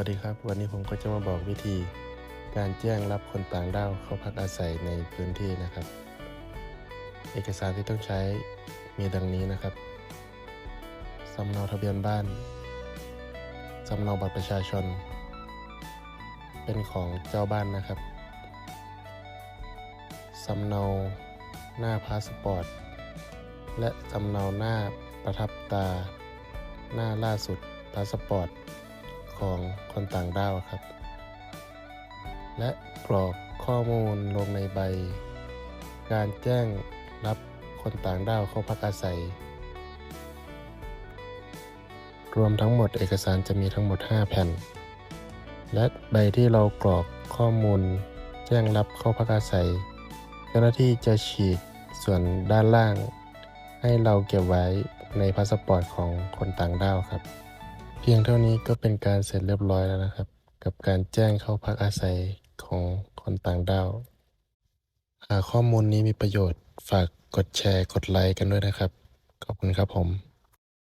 วัสดีครับ วันนี้ผมก็จะมาบอกวิธีการแจ้งรับคนต่างด้าวเข้าพักอาศัยในพื้นที่นะครับ เอกสารที่ต้องใช้มีดังนี้นะครับสำเนาทะเบียนบ้านสำเนาบัตรประชาชน เป็นของเจ้าบ้านนะครับสำเนาหน้าพาสปอร์ต และสำเนาหน้าประทับตา หน้าล่าสุดพาสปอร์ต ของคนต่างด้าวครับ และกรอกข้อมูลลงในใบ การแจ้งรับคนต่างด้าวเข้าพักอาศัย รวมทั้งหมดเอกสารจะมีทั้งหมด 5 แผ่น และใบที่เรากรอกข้อมูล แจ้งรับเข้าพักอาศัย เจ้าหน้าที่จะฉีกส่วนด้านล่าง ให้เราเก็บไว้ในพาสปอร์ตของคนต่างด้าวครับ พียงเท่านี้ก็เป็นการเสร็จเรียบร้อยแล้วนะครับ กับการแจ้งเข้าพักอาศัยของคนต่างด้าว หากข้อมูลนี้มีประโยชน์ฝากกดแชร์กดไลค์กันด้วยนะครับ ขอบคุณครับผม